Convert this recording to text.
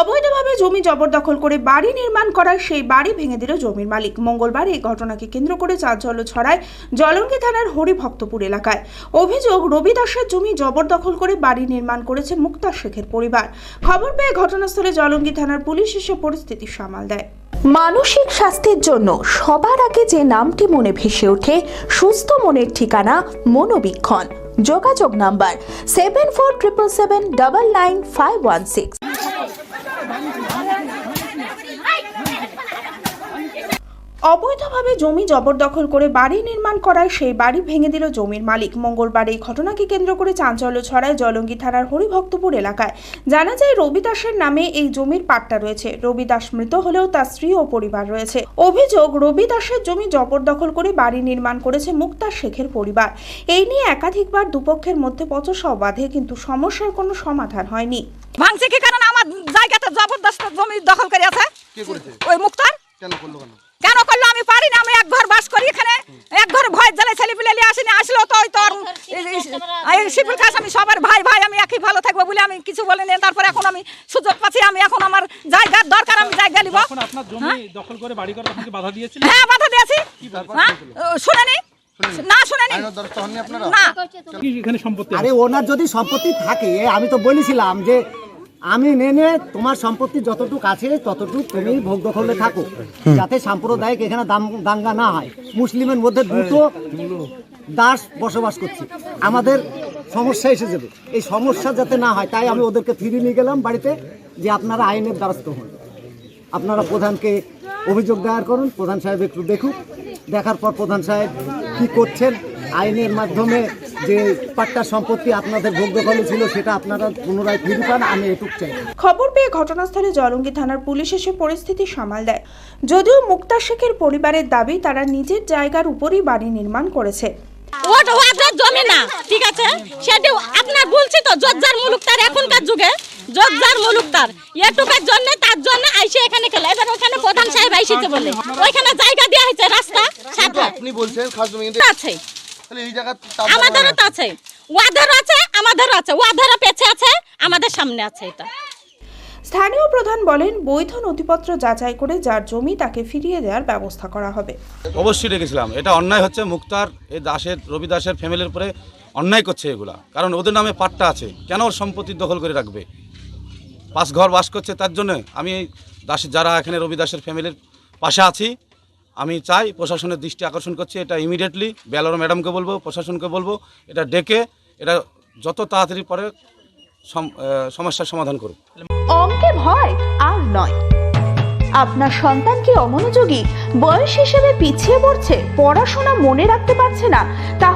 অবৈধভাবে জমি জবরদখল করে বাড়ি নির্মাণ করায় সেই বাড়ি ভেঙে দিল জমির মালিক। মঙ্গলবার এই ঘটনাকে কেন্দ্র করে চাঞ্চল্য ছড়ায় জলঙ্গি থানার হরিভক্তপুর এলাকায়। অভিযোগ, রবি দাসের জমি জবরদখল করে বাড়ি নির্মাণ করেছে মুক্তার শেখের পরিবার। খবর পেয়ে ঘটনাস্থলে জলঙ্গি থানার পুলিশ এসে পরিস্থিতি সামাল দেয়। মানসিক স্বাস্থ্যের জন্য সবার আগে যে নামটি মনে ভেসে ওঠে, সুস্থ মনের ঠিকানা মনোবীক্ষণ। যোগাযোগ number seven four triple seven double nine five one six অবৈধভাবে জমি জবরদখল করে বাড়ি নির্মাণ করায় সেই বাড়ি ভেঙে দিল জমির মালিক। মঙ্গলবার এই ঘটনাকে কেন্দ্র করে চাঞ্চল্য ছড়ায় জলঙ্গি থানার হরিভক্তপুর এলাকায়। জানা যায় রবি দাসের নামে এই জমির পাট্টা রয়েছে। রবি দাস মৃত হলেও তার স্ত্রী ও পরিবার রয়েছে। অভিযোগ রবি দাসের জমি জবরদখল করে বাড়ি নির্মাণ করেছে মুক্তার শেখের পরিবার। এই নিয়ে একাধিকবার দুপক্ষের মধ্যে পচসাও বাঁধে কিন্তু সমস্যার কোনো সমাধান হয়নি। ভাঙছে কি কারণ আমার জায়গাতে জবরদস্ত জমি দখল করে আছে। কে করেছে? ওই মুক্তার? কেন করল কেন? কেন করল আমি পারি না আমি এক ঘর বাস করি এখানে। এক ঘর ভয় জ্বালে ছেলে পিলে আসেনি আসলো তো ওই তোর শিবুল খাস আমি সবার ভাই ভাই আমি একই ভালো থাকব বলে আমি কিছু বলিনি তারপর এখন আমি সুযোগ পাচ্ছি আমি এখন আমার জায়গার দরকার আমি জায়গা নিব। আপনার জমি দখল করে বাড়ি করা আপনাকে বাধা দিয়েছিল? হ্যাঁ বাধা দিয়েছি। হ্যাঁ? শুনেনি? না শুনেনি। না। এখানে সম্পত্তি আরে ওনার যদি সম্পত্তি থাকে আমি তো বলেছিলাম যে আমি নেনে তোমার সম্পত্তি যতটুকু আছে ততটুকু তুমি ভোগ দখলে থাকো। যাতে সাম্প্রদায়িক এখানে দাম- দাঙ্গা না হয়। মুসলিমের মধ্যে দুটো দাস বসবাস করছে। আমাদের সমস্যা এসে যাবে। এই সমস্যা যাতে না হয় তাই আমি ওদেরকে ফিরিয়ে নিয়ে গেলাম বাড়িতে যে আপনারা আইনের দ্বারস্থ হন। আপনারা প্রধানকে অভিযোগ দায়ের করুন প্রধান সাহেব একটু দেখুক। দেখার পর প্রধান সাহেব কি করছেন? আইনের মাধ্যমে যে পাট্টা সম্পত্তি আপনাদের ভোগ দখলে ছিল সেটা আপনারা পুনরায় ফিরে পান আমি এটুক চাই। খবর পেয়ে ঘটনাস্থলে জলঙ্গি থানার পুলিশ এসে পরিস্থিতি সামাল দেয়। যদিও মুক্তা শেখের পরিবারের দাবি তারা নিজের জায়গার উপরই বাড়ি নির্মাণ করেছে। ওটা ওদের জমি না ঠিক আছে? সেটা আপনার বলছি তো জজ্জার মুলুক তার এখনকার যুগে জজ্জার মুলুক তার। এটুকার জন্য তার জন্য আইসে এখানে খেলে। এবার ওখানে প্রধান সাহেব আইসিতে বলে। ওইখানে জায়গা দেওয়া হয়েছে রাস্তা আপনি বলছেন আছে। তাহলে এই জায়গা আমাদেরও তো আছে। ওয়াদেরও আছে আমাদেরও আছে। ওয়াদেরও পেছে আছে আমাদের সামনে আছে এটা। স্থানীয় প্রধান বলেন বৈধ নথিপত্র যাচাই করে যার জমি তাকে ফিরিয়ে দেওয়ার ব্যবস্থা করা হবে। অবশ্যই রেখেছিলাম। এটা অন্যায় হচ্ছে মুক্তার এই দাসের রবি দাসের ফ্যামিলির উপরে অন্যায় করছে এগুলা। কারণ ওদের নামে পাট্টা আছে। কেন ওর সম্পত্তি দখল করে রাখবে? পাঁচ ঘর বাস করছে তার জন্য। আমি দাসের যারা এখানে রবি দাসের ফ্যামিলির পাশে আছি আমি চাই প্রশাসনের দৃষ্টি আকর্ষণ করছি, এটা ইমিডিয়েটলি বেলারো ম্যাডামকে বলব, প্রশাসনকে বলব, এটা ডেকে, এটা যত তাড়াতাড়ি পরে সম- সমস্যার সমাধান করুক। অঙ্কে ভয় আর নয়। আপনার সন্তান কি অমনোযোগী? বয়স হিসেবে পিছিয়ে পড়ছে, পড়াশোনা মনে রাখতে পারছে না আর